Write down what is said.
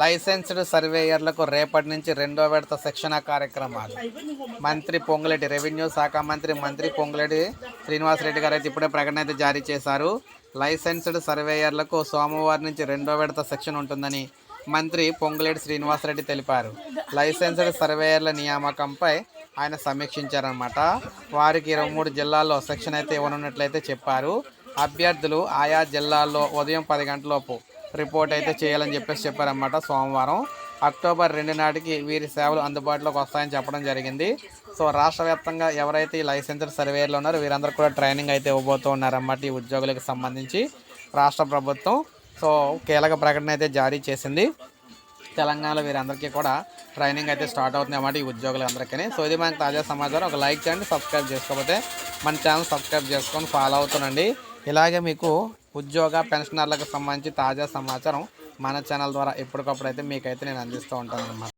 Licensed సర్వేయర్లకు రేపటి నుంచి రెండో విడత శిక్షణ కార్యక్రమాలు. మంత్రి పొంగులేటి రెవెన్యూ శాఖ మంత్రి మంత్రి పొంగులేటి శ్రీనివాసరెడ్డి గారు అయితే ఇప్పుడే ప్రకటన అయితే జారీ చేశారు. లైసెన్స్డ్ సర్వేయర్లకు సోమవారం నుంచి రెండో విడత శిక్షణ ఉంటుందని మంత్రి పొంగులేటి శ్రీనివాసరెడ్డి తెలిపారు. లైసెన్స్డ్ సర్వేయర్ల నియామకంపై ఆయన సమీక్షించారనమాట వారికి ఇరవై మూడు జిల్లాల్లో శిక్షణ అయితే ఇవ్వనున్నట్లయితే చెప్పారు. అభ్యర్థులు ఆయా జిల్లాల్లో ఉదయం పది గంటలలోపు రిపోర్ట్ అయితే చేయాలని చెప్పేసి చెప్పారన్నమాట సోమవారం. అక్టోబర్ రెండు నాటికి వీరి సేవలు అందుబాటులోకి వస్తాయని చెప్పడం జరిగింది. సో రాష్ట్ర వ్యాప్తంగా ఎవరైతే ఈ లైసెన్స్డ్ సర్వేయర్లు ఉన్నారో వీరందరూ కూడా ట్రైనింగ్ అయితే ఇవ్వబోతూ ఉన్నారన్నమాట ఈ ఉద్యోగులకు సంబంధించి రాష్ట్ర ప్రభుత్వం. సో కీలక ప్రకటన అయితే జారీ చేసింది. తెలంగాణలో వీరందరికీ కూడా ట్రైనింగ్ అయితే స్టార్ట్ అవుతుంది అన్నమాట ఈ ఉద్యోగులందరికీ. సో ఇది మనకు తాజా సమాచారం. ఒక లైక్ చేయండి సబ్స్క్రైబ్ చేసుకోకపోతే మన ఛానల్ సబ్స్క్రైబ్ చేసుకొని ఫాలో అవుతుండండి. ఇలాగే మీకు ఉద్యోగ పెన్షనర్లకు సంబంధించి తాజా సమాచారం మన ఛానల్ ద్వారా ఎప్పటికప్పుడు అయితే మీకైతే నేను అందిస్తూ ఉంటాను అన్నమాట